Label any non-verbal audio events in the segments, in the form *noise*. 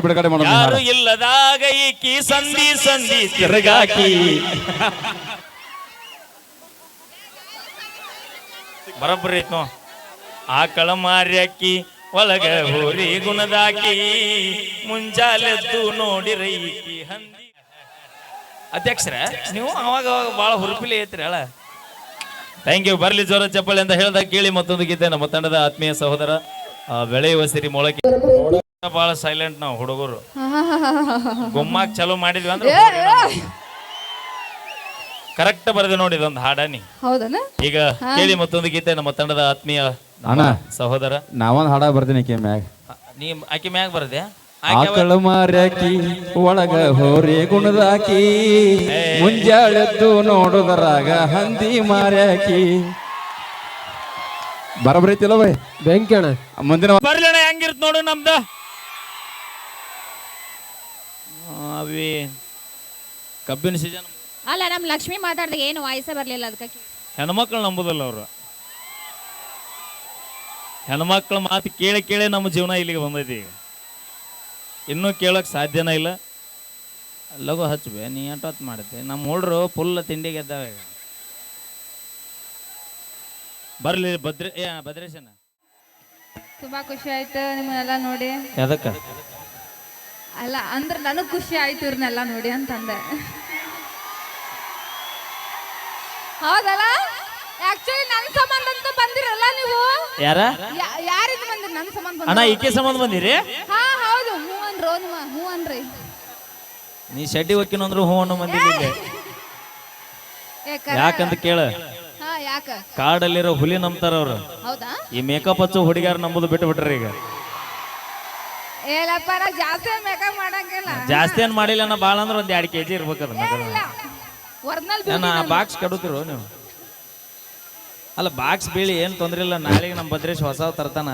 ಬಿಡುಗಡೆ ಯಾರು. ಇಲ್ಲದಾಗ ಈಕಿ ಸಂಧಿ ಸಂಧಿ ತಿರುಗಾಕಿ. ಬರಬ್ಬರಿ ಆಕಳ ಮಾರ್ಯಾಕಿ ಒಳಗ ಹೋರಿ ಗುಣದಾಕಿ. ಮುಂಜಾಲೆದ್ದು ನೋಡಿರ ಈಕಿ ಹಂದಿ. ಅಧ್ಯಕ್ಷರ ನೀವು ಅವಾಗ ಅವಾಗ ಬಹಳ ಹುರುಪಿಲಿ ಐತ್ರಿ ಅಲ್ಲ ಥ್ಯಾಂಕ್ ಯು ಬರ್ಲಿ ಜೋರ ಚಪ್ಪಳಿ ಅಂತ ಹೇಳ್ದಾಗ ಕೇಳಿ ಮತ್ತೊಂದು ಗೀತೆ ನಮ್ಮ ತಂಡದ ಆತ್ಮೀಯ ಸಹೋದರ ಆ, ಬೆಳೆಯುವ ಸಿರಿ ಮೊಳಕೆ. ಬಹಳ ಸೈಲೆಂಟ್ ನಾವು ಹುಡುಗರು. *laughs* ಗುಮ್ಮಾಕ್ ಚಲೋ ಮಾಡಿದ್ವಿ ಅಂದ್ರೆ ಕರೆಕ್ಟ್ ಬರೆದು ನೋಡಿ ಇದೊಂದು ಹಾಡಾನಿ. ಹೌದನ? ಈಗ ಕೇಳಿ ಮತ್ತೊಂದು ಗೀತೆ ನಮ್ಮ ತಂಡದ ಆತ್ಮೀಯ ಅಣ್ಣ ಸಹೋದರ. ನಾವೊಂದು ಹಾಡ ಬರ್ತೀನಿ ಆಕೆ ಮ್ಯಾಗ. ನೀ ಆಕೆ ಮ್ಯಾಗ ಬರದೆ? ಆಕಳು ಮಾರ್ಯಾಕಿ ಒಳಗ ಹೋರಿ ಗುಣದಾಕಿ ಮುಂಜಾಳೆದ್ದು ನೋಡುದರಾಗ ಹಂದಿ ಮಾರ್ಯಾಕಿ. ಬರಬರೈತಿಲ್ಲ ಬೈ? ಬೆಂಕಿ ಅಣ್ಣ. ಮುಂದಿನ ಬರ್ಲಣ ಹೆಂಗಿರ್ತ ನೋಡು ನಮ್ದ. ಅವಿ ಕಬ್ಬಿನ ಸೀಸನ್ ಅಲ್ಲ ನಮ್ಮ ಲಕ್ಷ್ಮಿ ಮಾತಾಡ್ದಾಗ ಏನು ವಾಯ್ಸೇ ಬರಲಿಲ್ಲ ಅದಕ್ಕೆ ಹೆಣ್ಮಕ್ಳು ನಂಬುದಲ್ಲ ಅವರು. ಹೆಣ್ಮಕ್ಳ ಮಾತು ಕೇಳಿ ಕೇಳಿ ನಮ್ಮ ಜೀವನ ಇಲ್ಲಿಗೆ ಬಂದೈತಿ. ಈಗ ಇನ್ನೂ ಕೇಳಕ್ ಸಾಧ್ಯನೇ ಇಲ್ಲ. ಲಘು ಹಚ್ಬೆ ನೀ ಎಂಟೊತ್ತು ಮಾಡುತ್ತೆ ನಮ್ಮ ಹುಡ್ರು ಫುಲ್ ತಿಂಡಿಗೆ ಗೆದ್ದಾವೆ ಬರಲಿ ಬರ್ಲಿ ಭದ್ರ ಏ ಭದ್ರೇಶನ. ತುಂಬಾ ಖುಷಿ ಆಯ್ತು ನಿಮ್ಮನ್ನೆಲ್ಲ ನೋಡಿ. ಎದಕ್ಕ? ಅಲ್ಲ ಅಂದ್ರೆ ನನಗೆ ಖುಷಿ ಆಯ್ತು ಇವ್ರನ್ನೆಲ್ಲ ನೋಡಿ ಅಂತಂದೆ. ಹೌದಲ್ಲ? ಆಕ್ಚುಲಿ ನನ್ನ ಸಂಬಂಧ ಅಂತ ಬಂದಿರಲ್ಲ ನೀವು? ಯಾರ? ಯಾರಿದ್ ಬಂದ್ರಿ ನನ್ನ ಸಂಬಂಧ ಅಣ್ಣ ಈಕೆ ಸಂಬಂಧ ಬಂದಿರಿ? ಹಾ ಹೌದು ಹೂ ಅನ್ರಿ ನಿಮ್ಮ ಹೂ ಅನ್ರಿ ನೀ ಶೆಡ್ಡಿ ಅಂದ್ರು ಹೂ ಅನ್ನೋ ಮಂದಿ ಯಾಕಂತ ಕೇಳ? ಕಾಡಲ್ಲಿರೋ ಹುಲಿ ನಂಬ್ತಾರ ಅವ್ರು. ಹೌದಾ? ಈ ಮೇಕಪ್ ಹಚ್ಚು ಹುಡುಗಿಯಾರ ನಂಬುದು ಬಿಟ್ಟು ಬಿಟ್ರಿ ಈಗ. ಏಲಪ್ಪ ನಾ ಜಾಸ್ತಿ ಮೇಕಪ್ ಮಾಡಂಗಿಲ್ಲ. ಜಾಸ್ತಿ ಏನ್ ಮಾಡಿಲ್ಲ ನಾ ಭಾಳ ಅಂದ್ರೆ ಒಂದ್ ಎರಡು ಕೆಜಿ ಇರ್ಬೇಕದ ಒರಿಜಿನಲ್ ಬಾಕ್ಸ್ ಕಡುತ್ತಿರು ನೀವು. ಅಲ್ಲ ಬಾಕ್ಸ್ ಬೀಳಿ ಏನು ತೊಂದ್ರೆ ಇಲ್ಲ. ನಾಳೆಗೆ ನಮ್ಮ ಭದ್ರೇಶ್ ಹೊಸ ತರ್ತಾನ.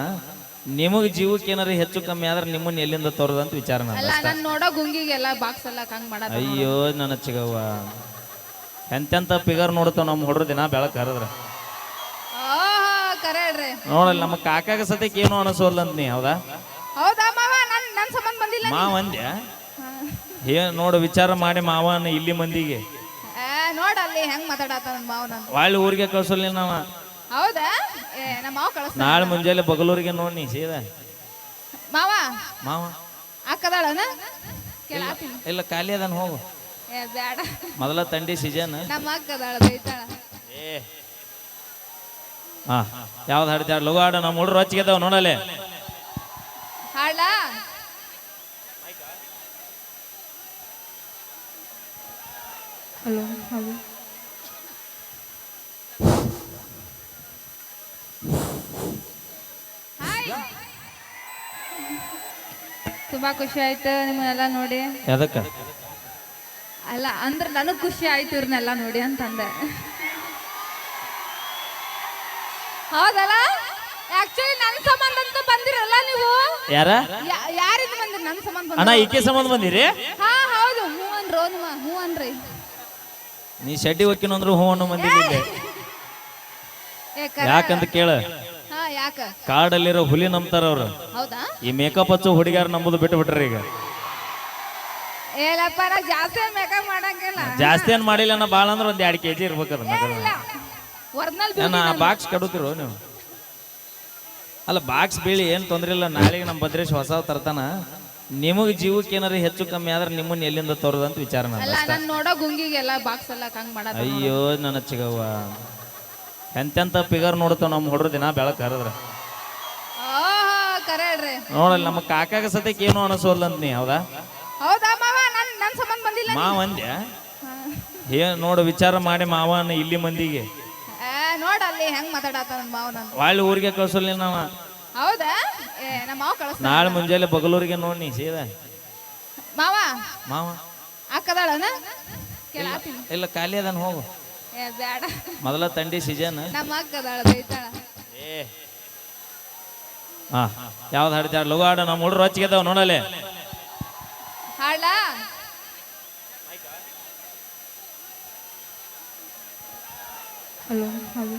ನಿಮಗ್ ಜೀವಕ್ಕೆ ಏನಾರ ಹೆಚ್ಚು ಕಮ್ಮಿ ಆದ್ರೆ ನಿಮ್ಮನ್ನ ಎಲ್ಲಿಂದ ತರೋದು ಅಂತ ವಿಚಾರ ನಾನು ಅಲ್ಲ ನಾನು ನೋಡೋ ಗುಂಗಿಗೆಲ್ಲ ಬಾಕ್ಸ್ ಎಲ್ಲ ಹಂಗ್ ಮಾಡತ್ತ ಅಯ್ಯೋ ನನ್ನ ಚಿಗವ್ವ ಎಂತೆಂತ ಫಿಗರ್ ನೋಡ್ತಾವ ನಮ್ಮ ಹುಡ್ರು ದಿನ ಬೆಳಕ್ ಹರಿದ್ರ. ಓಹೋ ಕರೆ ಹೇಳ್ರಿ. ನೋಡಲ್ಲ ನಮ್ಮ ಕಾಕಾಗ ಸದ್ಯಕ್ಕೆ ಏನು ಅನಿಸೋಲ್ಲ ಅಂತ ನೀ ಹೌದಾ? ನನ್. ನೋಡ ಮಾವ ಅಂದ್ಯ ಏನ್ ನೋಡು ವಿಚಾರ ಮಾಡಿ ಮಾವನ ಇಲ್ಲಿ ಮಂದಿಗೆ. ನೋಡ ಅಲ್ಲಿ ಹೆಂಗ್ ಮಾತಾಡತ್ತ ನನ್ ಮಾವ ನನ್ ಒಳ್ಳೆ ಊರಿಗೆ ಕಳ್ಸೋಲ್ಲ ನಾವ ಹೌದಾ? ಏ ನಮ್ಮ ಮಾವ ಕಳಿಸ್ತಾನ ನಾಳೆ ಮುಂಜಾನೆ ಬಗಲೂರಿಗೆ ನೋಡಿ ನೀ ಸೀದಾ. ಮಾವ? ಮಾವ? ಅಕ್ಕದಾಳನ? ಕೇಳಾತೀನಿ ಇಲ್ಲ ಖಾಲಿ ಅದನ್ ಹೋಗು. ಏ ಬೇಡ. ಮೊದಲ ತಂಡಿ ಸೀಸನ್ ನಮ್ಮ ಅಕ್ಕದಾಳ ಬೈತಾಳ. ಏ. ಹಾ ಯಾವ್ದು ಹಾಡ್ತಾಳ ಲಘು ಹಾಡ ನಮ್ಮ ಹುಡುಗರು ಹಚ್ಚಿಗೆದಾವ ನೋಡಲೆ. ಹಾಳ ಹಲೋ ಹಲೋ ಹಾಯ್ ತುಂಬಾ ಖುಷಿ ಆಯ್ತು ನಿಮ್ಮನ್ನೆಲ್ಲ ನೋಡಿ. ಎದಕ್ಕ ಅಲ್ಲ ಅಂದ್ರೆ ನನಗ್ ಖುಷಿ ಆಯ್ತು ಇವ್ರನ್ನೆಲ್ಲ ನೋಡಿ ಅಂತಂದೆ. ಹೌದಲ್ಲ? ಆಕ್ಚುಲಿ ನನ್ನ ಸಂಬಂಧ ಅಂತ ಬಂದಿರಲ್ಲ ನೀವು? ಯಾರ? ಯಾರಿದ್ ಬಂದ್ರಿ? ನನ್ನ ಸಂಬಂಧ ಅಣ್ಣ? ಈಕೆ ಸಂಬಂಧ ಬಂದಿರಿ? ಹಾ ಹೌದು ಹ್ಞೂ ಅನ್ರೋ ನಿಮ್ಮ ಹ್ಞೂ ಅನ್ರಿ ನೀ ಶೆಡ್ಡಿ ಒಕ್ಕಿನಂದ್ರು ಹೂ ಅನ್ನೋ ಮಂದಿ. ಯಾಕಂತ ಕೇಳ. ಕಾಡಲ್ಲಿರೋ ಹುಲಿ ನಂಬ್ತಾರ ಅವ್ರು. ಈ ಮೇಕಪ್ ಹಚ್ಚೋ ಹುಡುಗಿಯಾರ ನಂಬುದು ಬಿಟ್ಟು ಬಿಟ್ರಿ ಈಗ ನಾ ಜಾಸ್ತಿ ಏನ್ ಮಾಡಿಲ್ಲ ನಾ ಬಾಳ ಅಂದ್ರೆ ಒಂದ್ ಎರಡ್ ಕೆಜಿ ಇರ್ಬೇಕದ ನಾನು. ಬಾಕ್ಸ್ ಕಡುತ್ತಿರು ನೀವು? ಅಲ್ಲ ಬಾಕ್ಸ್ ಬೀಳಿ ಏನು ತೊಂದ್ರೆ ಇಲ್ಲ ನಾಳೆಗೆ ನಮ್ಮ ಭದ್ರೇಶ್ ಹೊಸ ತರ್ತಾನ. ನಿಮಗೆ ಜೀವಕ್ಕೆ ಏನಾರ ಹೆಚ್ಚು ಕಮ್ಮಿ ಆದ್ರೆ ನಿಮ್ಮನ್ನ ಎಲ್ಲಿಂದ ತರೋದು ಅಂತ ವಿಚಾರ ನಾನು ಅಲ್ಲ ನಾನು ನೋಡೋ ಗುಂಗಿಗೆಲ್ಲ ಬಾಕ್ಸ್ ಎಲ್ಲ ಹಂಗ್ ಮಾಡತ್ತ ಅಯ್ಯೋ ನನ್ನ ಚಿಗವ್ವ. ಎಂತೆಂತ ಫಿಗರ್ ನೋಡ್ತಾವ ನಮ್ಮ ಹುಡ್ರು ದಿನ ಬೆಳಕ್ ಹರಿದ್ರ. ಓಹೋ ಕರೆ ಹೇಳ್ರಿ ನೋಡಲ್ಲ ನಮ್ಮ ಕಾಕಾಗ ಸದ್ಯಕ್ಕೆ ಏನು ಅನಿಸೋಲ್ಲ ಅಂತ ನೀ ಹೌದಾ? ಹೌದಾ ಮಾವ? ನನ್ ನನ್ ಸಂಬಂಧ ಬಂದಿಲ್ಲ ಮಾವ ಅಂದ್ಯ? ನೋಡು ವಿಚಾರ ಮಾಡಿ ಮಾವನ ಇಲ್ಲಿ ಮಂದಿಗೆ. ನೋಡಲ್ಲಿ ಹೆಂಗ್ ಮಾತಾಡತ್ತ ನನ್ ಮಾವ ನನ್. ಒಳ್ಳೆ ಊರಿಗೆ ಕಳ್ಸೋಲ್ಲ ನಾವ ಹೌದಾ? ನಮ್ಮ ಮಾವ ಕಳಿಸ್ತಾನ. ನಾಳೆ ಮುಂಜಾನೆ ಬಗಲೂರಿಗೆ ನೋಡಿ ಸೀದಾ. ಮಾವ? ಮಾವ? ಅಕ್ಕದಾಳನ? ಇಲ್ಲ ಖಾಲಿ ಅದನ್ ಹೋಗು. ಏ ಬೇಡ. ಮೊದಲ ತಂಡಿ ಸೀಸನ್ ನಮ್ಮ ಅಕ್ಕದಾಳ ಬೈತಾಳ ಏ. ಹಾ ಯಾವ್ದು ಹಾಡ್ತಾರ ಲಘು ಹಾಡ ನಮ್ಮ ಹುಡುಗರು ಹಚ್ಚಿಗೆದಾವ ನೋಡಲೆ. ಹಾಡ ಹಲೋ ಹಲೋ.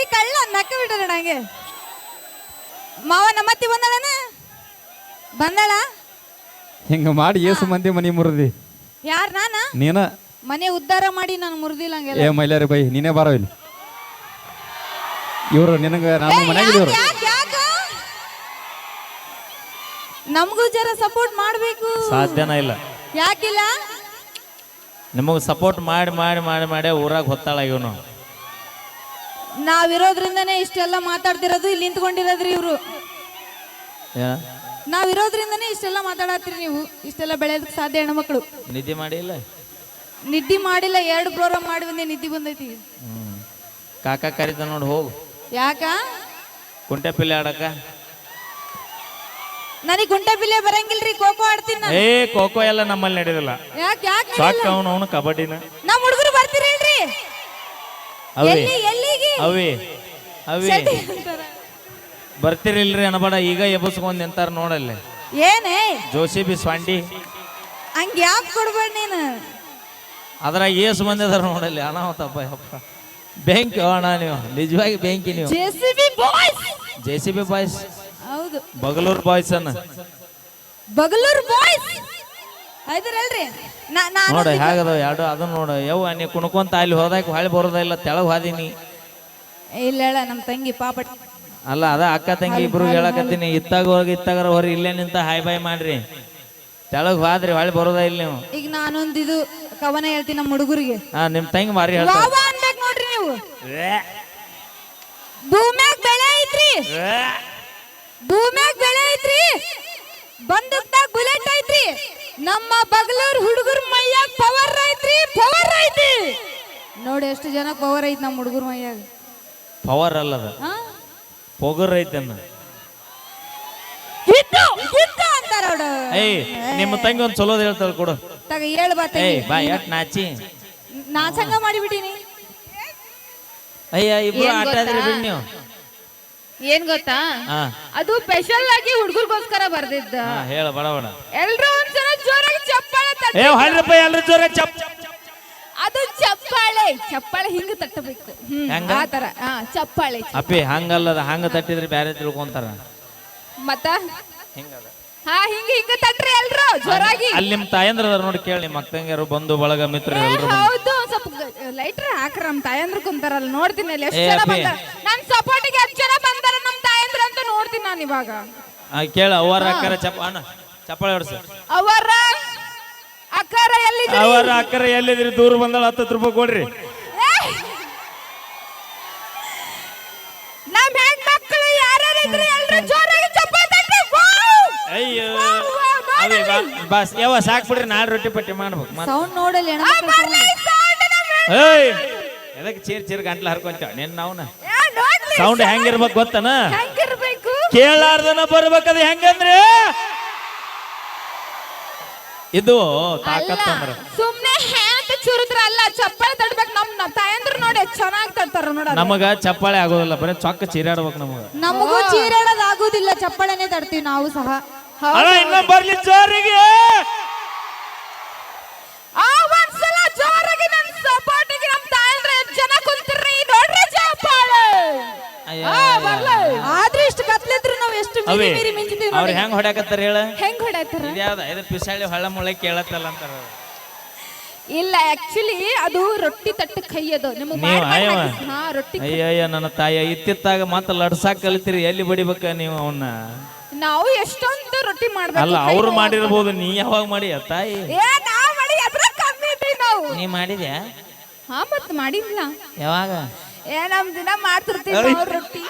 ಈ ಕಳ್ಳ ನಕ್ಕ ಬಿಟ್ಟ ನಂಗೆ ಮಾವ ನಮ್ಮತ್ತಿ ಬಂದಳನ? ಬಂದಳ? ಹಿಂಗ ಮಾಡಿ ಏಸು ಮಂದಿ ಮನಿ ಮುರಿದಿ. ಯಾರ್ ನಾನ? ನೀನ? ಮನೆ ಉದ್ಧಾರ ಮಾಡಿ ನಾನು ಮುರಿದಿಲ್ಲ ಹಂಗೆಲ್ಲ. ಏ ಮೈಲಾರಿ ಬೈ ನೀನೇ ಬಾರೋ ಇಲ್ಲಿ. ಇವರು ನಿನಗ ನಾನು ಮನ್ಯಾಗ ಇವ್ರು ಯಾಕ್, ಯಾಕ್? ನಮಗೂ ಜರ ಸಪೋರ್ಟ್ ಮಾಡಬೇಕು. ಸಾಧ್ಯನ ಇಲ್ಲ. ಯಾಕಿಲ್ಲ? ನಿಮಗೆ ಸಪೋರ್ಟ್ ಮಾಡಿ ಮಾಡಿ ಮಾಡಿ ಮಾಡಿ ಊರಾಗ ಹೊತ್ತಾಳ ಇವನು. ನಾವಿರೋದ್ರಿಂದನೇ ಇಷ್ಟೆಲ್ಲ ಮಾತಾಡ್ತಿರೋದು ಇಲ್ಲಿ ನಿಂತ್ಕೊಂಡಿರೋದ್ರಿ ಇವರು. ನಾವಿರೋದ್ರಿಂದನೇ ಇಷ್ಟೆಲ್ಲ ಮಾತಾಡತ್ತೀರಿ ನೀವು. ಇಷ್ಟೆಲ್ಲ ಬೆಳೆಯೋದಕ್ಕೆ ಸಾಧ್ಯ ಹೆಣ್ಮಕ್ಳು ನಿದ್ದೆ ಮಾಡಿಲ್ಲ? ನಿದ್ದೆ ಮಾಡಿಲ್ಲ ಎರಡು ಪ್ರೋಗ್ರಾಮ್ ಮಾಡಿ ಬಂದೆ ನಿದ್ದೆ ಬಂದೈತಿ. ಕಾಕ ಕರೀತ ನೋಡಿ ಹೋಗು. ಯಾಕ? ಕುಂಟೆ ಪಿಲ್ಲೆ ಆಡಕ. ನನಗೆ ಕುಂಟೆ ಪಿಲ್ಲೆ ಬರಂಗಿಲ್ರಿ ಖೋಖೋ ಆಡ್ತೀನಿ ನಾನು. ಏ ಖೋಖೋ ಎಲ್ಲ ನಮ್ಮಲ್ಲಿ ನಡೆದಿಲ್ಲ. ಯಾಕೆ ಯಾಕೆ ಸಾಕ ಅವನು ಅವನು ಕಬಡ್ಡಿನ. ನಮ್ಮ ಹುಡುಗರು ಬರ್ತೀರೇನ್ರಿ? ಹೇಳ್ರಿ ಎಲ್ಲಿ ಎಲ್ಲಿಗೆ ಅವೇ ಅವಿ. ಬರ್ತಿರಿಲ್ರಿ ಅನಬೇಡ ಈಗ ಎಬ್ಬಸ್ಕೊಂಡ್ ನಿಂತಾರ ನೋಡಲ್ಲಿ. ಏನೇ? ಜೋಶಿ ಬಿ ಸ್ವಾಂಡಿ. ಹಂಗ ಯಾಕೆ ಕೊಡ್ಬೇಡ ನೀನು? ಅದ್ರಾಗ ಏಸ್ ಮಂದಿ ಅದಾರ ನೋಡಲ್ಲಿ ಅನಾಹುತಪ್ಪ ಯಪ್ಪ ಬ್ಯಾಂಕ್ ಅಣ್ಣ ನೀವು ನಿಜವಾಗಿ ಬ್ಯಾಂಕಿ ನೀವು. ಜೆ ಸಿ ಬಿ ಬಾಯ್ಸ್ ಹೌದು. ಬಗಲೂರ್ ಬಾಯ್ಸ್ ಅನ್ನ. ಬಗಲೂರ್ ಬಾಯ್ಸ್ ಐದರಲ್ರಿ ನೋಡ ಹೇಗದ ಎರಡು ಅದನ್ನ ನೋಡ. ಯವ್ವ ನೀ ಕುಣ್ಕೊಂತ ಅಲ್ಲಿ ಹೋದಾಗ ಹೊಳೆ ಬರೋದಿಲ್ಲ ತೆಳಗ್ ಹಾದಿನಿ. ಇಲ್ಲ ಹೇಳ ನಮ್ಮ ತಂಗಿ ಪಾಪ ಅಲ್ಲ ಅದ ಅಕ್ಕ ತಂಗಿ ಇಬ್ರು ಹೇಳಕತ್ತೀನಿ. ಇತ್ತಾಗ ಹೋಗಿ ಇತ್ತಾಗ ಹೊರ ಇಲ್ಲೇ ನಿಂತ ಹಾಯ್ ಬಾಯ್ ಮಾಡ್ರಿ. ತೆಳಗ್ ಹೋದ್ರಿ ಹೊಳ್ಳಿ ಬರೋದ ಇಲ್ಲ ನೀವು. ಈಗ ನಾನೊಂದು ಇದು ಕವನ ಹೇಳ್ತೀನಿ ನಮ್ಮ ಹುಡುಗರಿಗೆ. ಹಾ ನಿಮ್ ತಂಗಿ ಮಾರಿ ಹೇಳ್ತಾರ ವಾವ ಅನ್ಬೇಕು ನೋಡ್ರಿ ನೀವು. ಭೂಮ್ಯಾಗ ಬೆಳೆ ಐತ್ರಿ. ಭೂಮ್ಯಾಗ ಬೆಳೆ ಐತ್ರಿ. ಬಂದೂಕ್ದಾಗ ಬುಲೆಟ್ ಐತ್ರಿ. ನಮ್ಮ ಬಗಲೂರ್ ಹುಡುಗರ ಮೈಯಾಗ ಪವರ್ ಐತ್ರಿ ಪವರ್ ಐತಿ. ನೋಡಿ ಎಷ್ಟು ಜನ ಪವರ್ ಐತಿ ನಮ್ಮ ಹುಡುಗರ ಮೈಯಾಗ. ಪವರ್ ಅಲ್ಲದ? ಪೊಗರ್ ಐತನ್ನ ಅಂತಾರ ಅವ್ರು. ಏಯ್ ನಿಮ್ಮ ತಂಗಿ ಒಂದ್ ಚಲೋದ್ ಹೇಳ್ತಾಳ ಕೊಡು. ತಗ ಹೇಳು ಬಾ. ಏಯ್ ನಾಚಿ. ನಾಚಂಗ ಮಾಡಿಬಿಟ್ಟಿನಿ. ಅಯ್ಯ ಇಬ್ರು ಏನ್ ಆಟ ಗೊತ್ತಾ? ಆದ್ರಿ ಬಿಡ್ ನೀವು. ಏನ್ ಗೊತ್ತಾ? ಹಾ. ಅದು ಸ್ಪೆಷಲ್ ಆಗಿ ಹುಡುಗರಿಗೋಸ್ಕರ ಬರ್ದಿದ್ದ. ಹಾ ಹೇಳ ಬಡ ಬಡ ಎಲ್ರು ಒಂದ್ಸಲ ಜೋರಾಗಿ ಚಪ್ಪಾಳೆ ತಟ್ಟಿ. ಏ ಹಳ್ರಪ್ಪ ಎಲ್ರು ಜೋರ ಚಪ್ ಅದು ಚಪ್ಪಾಳೆ. ಚಪ್ಪಾಳೆ ಹಿಂಗ ತಟ್ಟಬೇಕು. ಹ್ಮ್ ಹೆಂಗ? ಆ ತರ. ಹಾ ಚಪ್ಪಾಳೆ. ಅಪ್ಪಿ ಹಂಗಲ್ಲದ ಹಂಗ ತಟ್ಟಿದ್ರೆ ಬ್ಯಾರೆ ತಿಳ್ಕೊಂತಾರ. ಮತ್ತ? ಹಿಂಗದ. ಹಾ ಹಿಂಗ ಹಿಂಗ ತಟ್ರಿ ಎಲ್ರು ಜೋರಾಗಿ. ಅಲ್ಲಿ ನಿಮ್ ತಾಯಂದ್ರ ಅದಾರ ನೋಡಿ ಕೇಳಿ ನಿಮ್ಮ ಅಕ್ಕಂಗ್ಯಾರು ಬಂಧು ಬಳಗ ಮಿತ್ರರು ಏ, ಎಲ್ರು ಬಂದು. ಹೌದು ಒಂದ್ ಸ್ವಲ್ಪ ಲೈಟ್ರ್ ಹಾಕ್ರ ನಮ್ ತಾಯಂದ್ರ ಕುಂತಾರಲ್ಲ ನೋಡ್ತೀನಿ ಅಲ್ಲಿ ಎಷ್ಟು ಏ, ಜನ ಅಪ್ಪಿ. ಬಂದಾರ. ನನ್ ಸಪೋರ್ಟಿಗೆ ಎಷ್ಟು ಜನ ಬಂದಾರ ನಮ್ ತಾಯಂದ್ರ ಅಂತ ನೋಡ್ತೀನಿ ನಾನು ಇವಾಗ. ಆ, ಕೇಳ ಅವರ ಅಕ್ಕರ ಚಪ್ಪ ಅಣ್ಣ ಚಪ್ಪಾಳೆ ಹೊಡ್ಸ. ಅವರ ಅವರ ಅಕ್ಕರೆ ಎಲ್ಲಿದ್ರಿ? ದೂರ ಬಂದಳ ಹತ್ತತ್ತು ರೂಪಾಯಿ ಕೊಡ್ರಿ. ನಮ್ ಹೆಣ್ಮಕ್ಳು ಯಾರ್ಯಾರು ಇದ್ರಿ ಎಲ್ರು ಜೋರಾಗಿ ಚಪ್ಪಾಳೆ ತಟ್ರಿ ವಾವ್! ಅಯ್ಯೋ ವಾವ್, ವಾವ್, ಅವೇ ಬಾ ನೋಡಲ್ಲಿ. ಬಾಸ್ ಯಾವ ಸಾಕ್ ಬಿಡ್ರಿ ನಾಳೆ ರೊಟ್ಟಿ ಪಟ್ಟಿ ಮಾಡ್ಬೇಕು ಮತ್ತ್- ಸೌಂಡ್ ನೋಡಲ್ಲ ಆ, ಬರ್ಲಿ, sound. ನಮ್ ಹೆಣ್- ಏಯ್! ಎದಕ್ಕೆ ಚೀರ್ ಚೀರ್ ಗಂಟ್ಲ ಹರ್ಕೊಂತ ನಿನ್ನ ಅವನ. ಏ, ನೋಡ್ಲಿ, ಸೌಂಡ್ ಹೆಂಗಿರ್ಬೇಕು ಗೊತ್ತನ? ಹೆಂಗಿರ್ಬೇಕು? ಕೇಳಾರ್ದನ ಬರ್ಬೇಕದ ಹೆಂಗಂದ್ರೆ? ಇದು ಸುಮ್ನೆ ಹ್ಯಾ ಅಂತ ಚುರುದ್ರ ಅಲ್ಲ ಚಪ್ಪಾಳೆ ತಡ್ಬೇಕು ನಮ್ ನಮ್ ತಾಯಂದ್ರು ನೋಡಿ ಚೆನ್ನಾಗಿ ತಡ್ತಾರ ನೋಡ ನಮಗ ಚಪ್ಪಾಳೆ ಆಗೋದಿಲ್ಲ ಬರೀ ಚೊಕ್ಕ ಚೀರಾಡ್ಬೇಕು ನಮಗ. ನಮಗೂ ಚೀರಾಡೋದು ಚಪ್ಪಾಳೆನೆ ಚಪ್ಪಳನೆ ತಡ್ತೀವಿ ನಾವು ಸಹ. ಅಣ್ಣ ಇನ್ನ ಬರ್ಲಿ ಜೋರಿಗೆ! ಅವೇ ಅವ್ರ ಹೆಂಗ್ ಹೊಡ್ಯಾಕತ್ತಾರ ಹೇಳ? ಹೆಂಗ್ ಹೊಡ್ಯಾತಾರ ಇದ್ಯಾವ್ದ? ಇದು ಪಿಸಾಳಿ ಹೊಳ್ಳ ಮುಳೆ ಕೇಳತ್ತಲ್ಲ ಅಂತಾರ ಅವ್ರು. ಇಲ್ಲ ಆಕ್ಚುಲಿ ಅದು ರೊಟ್ಟಿ ತಟ್ಟ ಕೈ ಅದು. ನಿಮಗೆ ನೀವು ಅಯ್ಯವ ಹಾ ರೊಟ್ಟಿ ಅಯ್ಯ ಅಯ್ಯ ನನ್ನ ತಾಯ ಇತ್ತಿತ್ತಾಗ ಮತ್ತೆ ಲಡ್ಸಾಕ್ ಕಲಿತೀರಿ ಎಲ್ಲಿ ಬಡಿಬೇಕ ನೀವು ಅವನ್ನ ನಾವು ಎಷ್ಟೊಂದು ರೊಟ್ಟಿ ಮಾಡ್ಬೇಕು ಅಲ್ಲ ಕೈ ಅವ್ರು ನೋವು. ಮಾಡಿರ್ಬೋದು ನೀ ಯಾವಾಗ ಮಾಡಿ ತಾಯಿ? ಏ ನಾವ್ ಮಾಡಿ ಅದ್ರ ಕಮ್ಮಿ ಇದ್ವಿ ನಾವು. ನೀ ಮಾಡಿದ್ಯಾ? ಹಾ ಮತ್ ಮಾಡಿಲ್ಲ. ಯಾವಾಗ? ಏ ನಮ್ ದಿನ ಮಾಡ್ತಿರ್ತೀವಿ ನಾವು ರೊಟ್ಟಿ.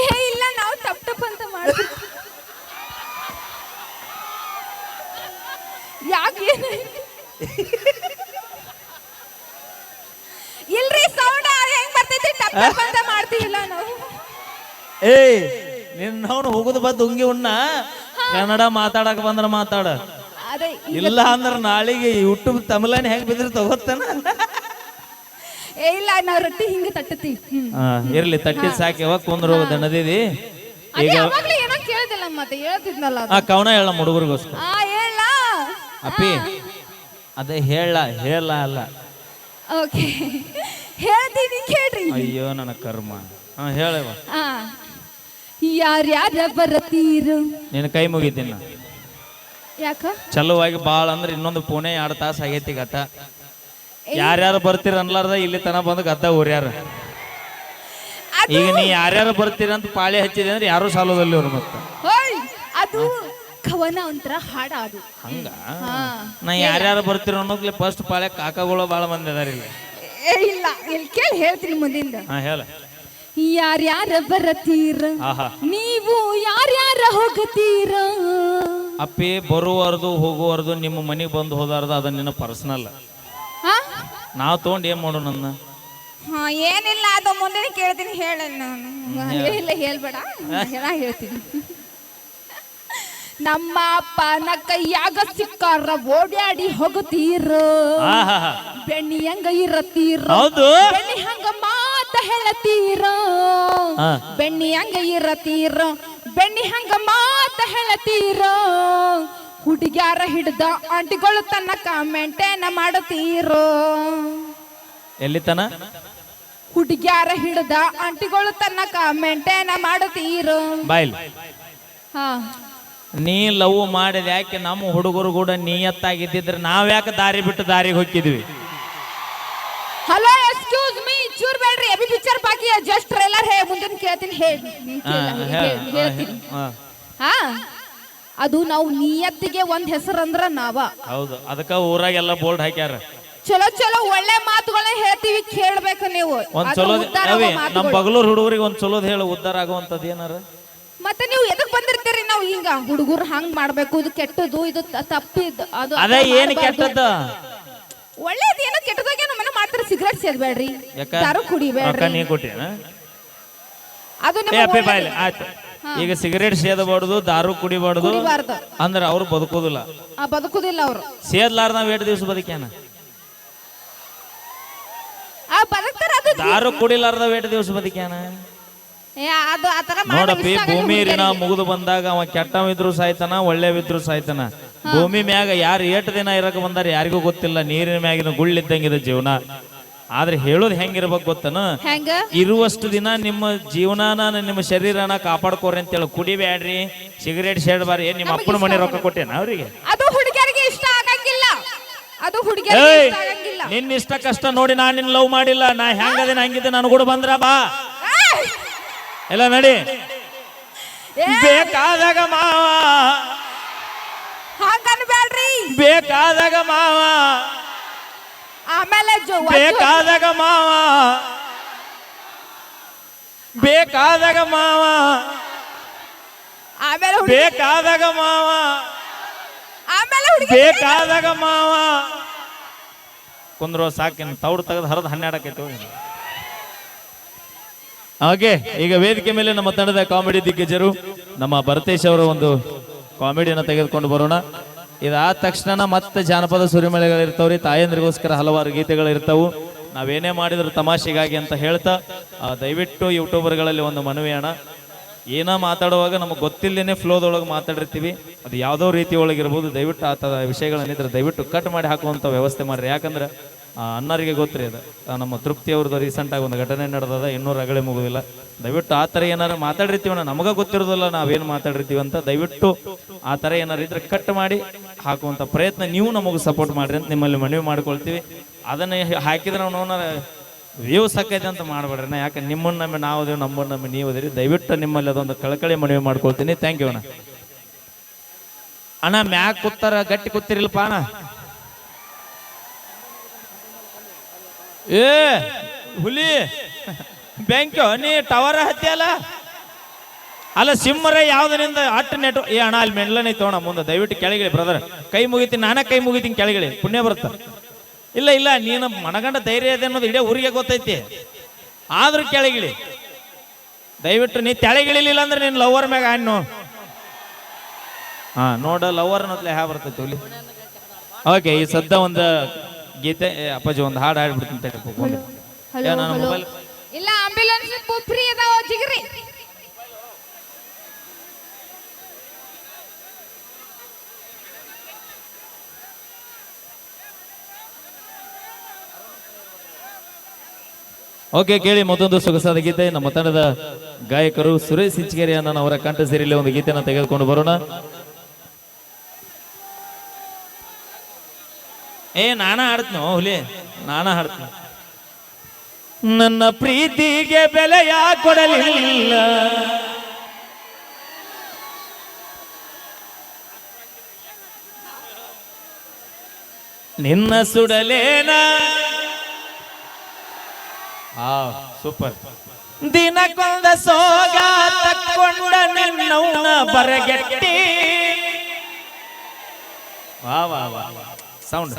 ಏ ಇಲ್ಲ ನಾವು ಟಪ್ ಟಪ್ ಅಂತ ಮಾಡ್ತೀವಿ. ಯಾಕೆ ಇಲ್ರಿ ಸೌಂಡ್ ಹೆಂಗ್ ಬರ್ತೈತಿ? ಟಪ್ ಟಪ್ ಅಂತ ಮಾಡ್ತೀವಿಲ್ಲ ನಾವು. ಏ ನಿನ್ನ ಅವನು ಹೋಗುದು ಬಂದು ಉಂಗಿ ಉಣ್ಣ. ಕನ್ನಡ ಮಾತಾಡಕ ಬಂದ್ರ ಮಾತಾಡ. ಅದೇ ಇಲ್ಲ ಅಂದ್ರ ನಾಳೆಗೆ ಯೂಟ್ಯೂಬ್ ತಮಿಳನ್ ಹೆಂಗ್ ಬಿದ್ರಿ ತಗೋತಾನ ಏ ಇಲ್ಲ ನಾ ರೊಟ್ಟಿ ಹಿಂಗ ತಟ್ಟತಿ ಆ, ಇರ್ಲಿ ತಟ್ಟಿ ಸಾಕಿ ಯಾವಾಗ ಕುಂದ್ರ ಹೋಗೋದು ನದಿದಿ ಅದೇ ಈಗ ಏನೋ ಕೇಳ್ದಿಲ್ಲ ಮತ್ತೆ ಹೇಳ್ತಿದ್ನಲ್ಲ ಅದು. ಆ ಕವನ ಹೇಳ ಹುಡುಗರಿಗೋಸ್ಕರ. ಆ ಹೇಳ. ಅಪ್ಪಿ ಅದೇ ಹೇಳ ಹೇಳ ಅಲ್ಲ. ಓಕೆ. ಹೇಳ್ತೀನಿ ಅಯ್ಯೋ ನನ್ನ ಕರ್ಮ. ಹಾ ಹೇಳವ ಆ ಯಾರ್ಯಾರ ಬರತೀರು? ನಿನ್ನ ಕೈ ಮುಗಿತೀನಿ ನಾ ಯಾಕ? ಚಲುವಾಗಿ ಬಾಳ ಅಂದ್ರೆ ಇನ್ನೊಂದು ಪುಣೆ ಎರಡು ತಾಸು ಆಗೈತಿ ಗತ. ಯಾರ್ಯಾರು ಬರ್ತೀರ ಅನ್ಲಾರ್ದ ಇಲ್ಲಿ ತನ ಬಂದು ಗದ್ದ ಊರ್ಯಾರ. ಈಗ ನೀ ಯಾರ್ಯಾರು ಬರ್ತೀರ ಅಂತ ಪಾಳಿ ಹಚ್ಚಿದೆ ಅಂದ್ರೆ ಯಾರು ಸಾಲೋದಲ್ಲಿ ಅವ್ರು ಮತ್ತೆ. ಹೋಯ್ ಅದು ಕವನ ಒಂಥರ ಹಾಡ ಅದು. ಹಂಗ? ನಾ ಯಾರ್ಯಾರು ಬರ್ತೀರ ಅನ್ನೋದ್ಲೆ ಫಸ್ಟ್ ಪಾಳೆ ಕಾಕಗಳು ಭಾಳ ಮಂದಿ ಅದಾರ ಇಲ್ಲಿ. ಏ ಇಲ್ಲ ಇಲ್ಲಿ ಕೇಳಿ ಹೇಳ್ತೀನಿ ಮುಂದಿಂದ. ಹಾ ಹೇಳ. ಯಾರ್ಯಾರ ಬರತೀರ? ಆಹಾ. ನೀವು ಯಾರ್ಯಾರ ಹೋಗತೀರ? ಅಪ್ಪಿ ಬರುವರ್ದು ಹೋಗುವರ್ದು ನಿಮ್ಮ ಮನೆಗೆ ಬಂದು ಹೋದಾರ್ದು ಅದನ್ನ ನಿನ್ನ ಪರ್ಸನಲ್ ನಾವು ತೊಗೊಂಡು ಏನ್ ಮಾಡೋಣ ಹಾ ಏನಿಲ್ಲ ಅದು ಮುಂದೆ ಕೇಳ್ತೀನಿ ಹೇಳ. ನಾನು ಇಲ್ಲ ಹೇಳ್ಬೇಡ. ನಾ ಹೇಳ್ತೀನಿ. ನಮ್ಮ ಅಪ್ಪನ ಕೈಯಾಗ ಸಿಕ್ಕಾರ ಓಡ್ಯಾಡಿ ಹೋಗುತ್ತೀರ? ಬೆಣ್ಣಿ ಹಂಗ ಇರತ್ತೀರ? ಬೆಣ್ಣಿ ಹಂಗ ಮಾತ ಹೇಳತ್ತೀರ. ಬೆಣ್ಣಿ ಹಂಗ ಇರತ್ತೀರ? ಬೆಣ್ಣಿ ಹಂಗ ಮಾತ ಹೇಳತೀರ ಹುಡುಗ್ಯಾರ ಹಿಡ್ದ ಆಂಟಿಗಳು ತನ್ನ ಕಾಮೆಂಟೇನ ಮಾಡತೀರೋ ಎಲ್ಲಿ ತನ ಹುಡುಗ್ಯಾರ ಹಿಡ್ದ ಆಂಟಿಗಳು ತನ್ನ ಕಾಮೆಂಟೇನ ಮಾಡತೀರೋ ಬಾಯ್ಲಿ. ಹಾ. ನೀ ಲವ್ ಮಾಡಿದ ಯಾಕೆ ನಮ್ಮ ಹುಡುಗರು ಕೂಡ ನೀಯತ್ತಾಗಿದ್ದಿದ್ರೆ ನಾವ್ಯಾಕೆ ದಾರಿ ಬಿಟ್ಟು ದಾರಿಗೆ ಹೋಗಿದ್ವಿ? ಹಲೋ ಎಕ್ಸ್ಕ್ಯೂಸ್ ಮೀ ಚೂರ್ ಬೇಡ್ರಿ. ಎಬಿ ಪಿಕ್ಚರ್ ಬಾಕಿ ಜಸ್ಟ್ ಟ್ರೈಲರ್ ಹೇ ಮುಂದಿನ ಕೇಳ್ತೀನಿ ಹೇಳಿ. ಹಾ, ಹೇಳ, ಹೇಳ್ತೀನಿ. ಹಾ, ಹಾ. ಅದು ನಾವು ನಿಯತ್ತಿಗೆ ಒಂದ್ ಹೆಸರಂದ್ರ ನಾವ. ಹೌದು ಅದಕ್ಕ ಊರಾಗೆಲ್ಲ ಬೋರ್ಡ್ ಹಾಕ್ಯಾರ. ಚಲೋ ಚಲೋ ಒಳ್ಳೆ ಮಾತುಗಳನ್ನ ಹೇಳ್ತೀವಿ ಕೇಳ್ಬೇಕು ನೀವು. ಒಂದ್ ಅದು ಚಲೋ ಉದ್ಧಾರ ಆಗೋ ಮಾತುಗಳು. ಬಗಲೂರ್ ಹುಡುಗರಿಗೆ ಒಂದ್ ಚಲೋದ್ ಹೇಳು ಉದ್ದಾರ ಆಗುವಂತದ್ ಏನಾರ? ಮತ್ತೆ ನೀವು ಎದಕ್ ಬಂದಿರ್ತೀರಿ ನಾವು ಹಿಂಗ ಹುಡುಗರು ಹಂಗ್ ಮಾಡ್ಬೇಕು ಇದು ಕೆಟ್ಟದು ಇದು ತ- ತಪ್ಪಿದ್ ಅದು ಅದೇ ಏನ್ ಮಾಡ್ಬಾರ್ದು. ಕೆಟ್ಟದ್ದ? ಒಳ್ಳೇದ್ ಏನೋ ಕೆಟ್ಟದಾಗೇನೋ ಮನೆ ಮಾಡ್ತಾರೆ ಸಿಗರೇಟ್ ಯಾಕ? ದಾರು ರೊಕ್ಕ ಕುಡಿಬೇಡ್ರಿ ನೀ ಕೊಟ್ಟೇನ ಅದು ಏ ಅಪ್ಪಿ ಆಯ್ತು. ಈಗ ಸಿಗರೇಟ್ ಸೇದಬಾರ್ದು ದಾರು ಕುಡಿಬಾರ್ದು. ಕುಡಿಬಾರ್ದು. ಅಂದ್ರೆ ಅವ್ರು ಬದುಕೋದಿಲ್ಲ. ಆ ಬದುಕುದಿಲ್ಲ ಅವ್ರು. ಸೇದ್ಲಾರ್ದ ನಾವ್ ದಿವಸ ಬದುಕ್ಯಾನ? ಆ ಬದುಕ್ತಾರ ಅದು. ದಾರು ಕುಡಿಲಾರ್ದ ಎರಡು ದಿವಸ ಬದುಕ್ಯಾನ? ಏ, ಅದು ಮಾಡೋದು ನೋಡಪ್ಪಿ ಇಷ್ಟ ಆಗಲ್ಲ ಭೂಮಿ ಋಣ ಹುಡ್ಗರಿಗೆ. ಮುಗಿದು ಬಂದಾಗ ಅವ ಕೆಟ್ಟವಿದ್ರು ಸಾಯ್ತಾನ ಒಳ್ಳೆವಿದ್ರು ಸಾಯ್ತಾನ. ಭೂಮಿ ಮ್ಯಾಗ ಯಾರು ಏಟ್ ದಿನ ಇರಕ ಬಂದಾರ ಯಾರಿಗೂ ಗೊತ್ತಿಲ್ಲ ನೀರಿನ ಮ್ಯಾಗಿನ ಗುಳ್ಳಿದ್ದಂಗಿದೆ ಜೀವನ. ಆದ್ರೆ ಹೇಳೋದು ಹೆಂಗಿರ್ಬೇಕು ಗೊತ್ತನ? ಹೆಂಗ? ಇರುವಷ್ಟು ದಿನ ನಿಮ್ಮ ಜೀವನಾನ ನಿಮ್ಮ ಶರೀರನ ಕಾಪಾಡ್ಕೋರಿ ಅಂತೇಳಿ ಕುಡಿಬ್ಯಾಡ್ರಿ ಸಿಗರೇಟ್ ಸೇಡ್ಬಾರಿ ಬಾರಿ. ನಿಮ್ಮ ಅಪ್ಪನ ಮನೆ ರೊಕ್ಕ ಕೊಟ್ಟೇನ ಅವರಿಗೆ? ಅದು ಹುಡುಗಿಯರಿಗೆ ಇಷ್ಟ ಆಗಂಗಿಲ್ಲ. ಅದು ಹುಡುಗಿಯರಿಗೆ ಏಯ್ ಇಷ್ಟ ಆಗಂಗಿಲ್ಲ. ನಿನ್ನ ಇಷ್ಟ ಕಷ್ಟ ನೋಡಿ ನಾನು ನಿನ್ನ ಲವ್ ಮಾಡಿಲ್ಲ. ನಾ ಹೆಂಗದಿನ ಹಂಗಿದ್ದೆ ನಾನು ಕೂಡ ಬಂದ್ರ ಬಾ. ಏಯ್! ಎಲ್ಲ ನಡಿ. ಏ, ಬೇಕಾದಾಗ ಮಾವಾ. ಬೇಕಾದಾಗ ಮಾವ. ಆಮೇಲೆ ಬೇಕಾದಾಗ ಮಾವ. ಬೇಕಾದಾಗ ಮಾವ. ಆಮೇಲೆ ಬೇಕಾದಾಗ ಮಾವ. ಆಮೇಲೆ ಬೇಕಾದಾಗ ಮಾವ. ಕುಂದ್ರೋ ಸಾಕಿನ ತೌಡು ತೆಗೆದು ಹರಿದು ಹನ್ನೆರಡಕ್ಕೆ ಹಾಗೆ ಈಗ ವೇದಿಕೆ ಮೇಲೆ ನಮ್ಮ ತಂಡದ ಕಾಮಿಡಿ ದಿಗ್ಗಜರು ನಮ್ಮ ಭರತೇಶ್ ಅವರ ಒಂದು ಕಾಮಿಡಿಯನ್ನು ತೆಗೆದುಕೊಂಡು ಬರೋಣ. ಇದಾದ ತಕ್ಷಣ ಮತ್ತೆ ಜಾನಪದ ಸುರಿಮಳೆಗಳು ಇರ್ತಾವ್ರಿ ತಾಯಂದ್ರಿಗೋಸ್ಕರ ಹಲವಾರು ಗೀತೆಗಳು ಇರ್ತಾವು ನಾವೇನೇ ಮಾಡಿದ್ರು ತಮಾಷೆಗಾಗಿ ಅಂತ ಹೇಳ್ತಾ ದಯವಿಟ್ಟು ಯೂಟ್ಯೂಬರ್ಗಳಲ್ಲಿ ಒಂದು ಮನವಿ ಅಣ್ಣ ಏನೋ ಮಾತಾಡುವಾಗ ನಮಗೆ ಗೊತ್ತಿಲ್ಲದೇನೆ ಫ್ಲೋದೊಳಗೆ ಮಾತಾಡಿರ್ತೀವಿ. ಅದು ಯಾವುದೋ ರೀತಿ ಒಳಗಿರ್ಬೋದು. ದಯವಿಟ್ಟು ಆ ಥರ ವಿಷಯಗಳನ್ನಿದ್ರೆ ದಯವಿಟ್ಟು ಕಟ್ ಮಾಡಿ ಹಾಕುವಂಥ ವ್ಯವಸ್ಥೆ ಮಾಡ್ರಿ. ಯಾಕಂದ್ರೆ ಅನ್ನರಿಗೆ ಗೊತ್ತಿರಿ ಅದು. ನಮ್ಮ ತೃಪ್ತಿ ಅವ್ರದ್ದು ರೀಸೆಂಟಾಗಿ ಒಂದು ಘಟನೆ ನಡೆದದ. ಇನ್ನೂ ರಗಳೆ ಮುಗುದಿಲ್ಲ. ದಯವಿಟ್ಟು ಆ ಥರ ಏನಾರು ಮಾತಾಡಿರ್ತೀವಣ್ಣ ನಮಗೆ ಗೊತ್ತಿರೋದಿಲ್ಲ ನಾವೇನು ಮಾತಾಡಿರ್ತೀವಿ ಅಂತ. ದಯವಿಟ್ಟು ಆ ಥರ ಏನಾರು ಇದ್ರೆ ಕಟ್ ಮಾಡಿ ಹಾಕುವಂಥ ಪ್ರಯತ್ನ ನೀವು ನಮಗೆ ಸಪೋರ್ಟ್ ಮಾಡಿರಿ ಅಂತ ನಿಮ್ಮಲ್ಲಿ ಮನವಿ ಮಾಡ್ಕೊಳ್ತೀವಿ. ಅದನ್ನ ಹಾಕಿದ್ರೆ ನಾವು ವ್ಯೂ ಸಾಕೈತೆ ಅಂತ ಮಾಡಬೇಡ್ರಿ ಯಾಕೆ ನಿಮ್ಮನ್ನ ನಮ್ಮಿ ನಾವು ನಮ್ಮನ್ನ ನಮ್ಮಿ ನೀವು ಅದಿರಿ. ದಯವಿಟ್ಟು ನಿಮ್ಮಲ್ಲಿ ಅದೊಂದು ಕಳಕಳಿ ಮನವಿ ಮಾಡ್ಕೊಳ್ತೀನಿ. ಥ್ಯಾಂಕ್ ಯು ಅಣ್ಣ. ಅಣ್ಣ ಮ್ಯಾಕ್ ಕೂತಾರ, ಗಟ್ಟಿ ಕೂತಿರಿಲ್ಪ ಅಣ್ಣ. ಏ, ಹುಲಿ ಬ್ಯಾಂಕ್ ನೀ ಟವರ್ ಹತ್ತಿಯಲ್ಲ ಅಲ್ಲ ಸಿಮ್ಮರ ಯಾವ್ದರಿಂದ ಅಟ್ ನೆಟ್ ಏ ಅಣ್ಣ ಅಲ್ಲಿ ಮೆಂಡ್ಲನೇ ತೋಣ ಮುಂದೆ ದಯವಿಟ್ಟು ಕೆಳಗಿಳಿ ಬ್ರದರ್ ಕೈ ಮುಗಿತೀನಿ ನಾನೇ ಕೈ ಮುಗಿತೀನಿ ಕೆಳಗಿಳಿ. ಪುಣ್ಯ ಬರುತ್ತ? ಇಲ್ಲ ಇಲ್ಲ ನೀನು ಮನಗಂಡ ಧೈರ್ಯ ಇದೆ ಅನ್ನೋದು ಇಡೀ ಊರಿಗೆ ಗೊತ್ತೈತಿ. ಆದ್ರೂ ಕೆಳಗಿಳಿ. ದಯವಿಟ್ಟು ನೀ ತೆಳಗಿಳಿಲಿಲ್ಲ ಅಂದ್ರೆ ನೀನು ಲವರ್ ಮ್ಯಾಗ ಹಣ್ಣು ಹಾ ನೋಡ ಲವರ್ ಅನ್ನೋದ್ಲೆ ಹ್ಯಾ ಬರ್ತೈತಿ ಓಕೆ ಈ ಸದ್ದ ಒಂದು ಗೀತೆ ಅಪ್ಪಾಜಿ ಒಂದು ಹಾಡು ಹಾಡ್ಬಿಡ್ತೀನಿ ತಡಿ, ಹಲೋ ಮೊಬೈಲ್ ಇಲ್ಲ ಆಂಬ್ಯುಲೆನ್ಸ್ ಫ್ರೀ ಅದಾವ ಜಿಗ್ರಿ ಓಕೆ, ಕೇಳಿ ಮತ್ತೊಂದು ಸೊಗಸಾದ ಗೀತೆ. ನಮ್ಮ ತಂಡದ ಗಾಯಕರು ಸುರೇಶ್ ಸಿಂಚಗೇರಿ ಅನ್ನ ಅವರ ಕಂಠ ಸೇರಿಲಿ ಒಂದು ಗೀತೆಯನ್ನು ತೆಗೆದುಕೊಂಡು ಬರೋಣ. ಏ, ನಾನ ಹಾಡ್ತೀನಿ ಹುಲಿ? ನಾನ ಹಾಡ್ತೀನಿ? ನನ್ನ ಪ್ರೀತಿಗೆ ಬೆಲೆಯ ಕೊಡಲಿಲ್ಲ. ನಿನ್ನ ಸುಡಲೇನ? ಸೂಪರ್. ದಿನಕ್ಕೊಂದ ಸೋಗ ತಕ್ಕೊಂಡ ನಿನ್ನವನ ಬರಗೆಟ್ಟಿ. ವಾ ವಾ ವಾ. ಸೌಂಡ್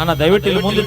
ಅಣ್ಣ ದಯವಿಟ್ಟು ಇಲ್ಲಿ ಮುಂದೆ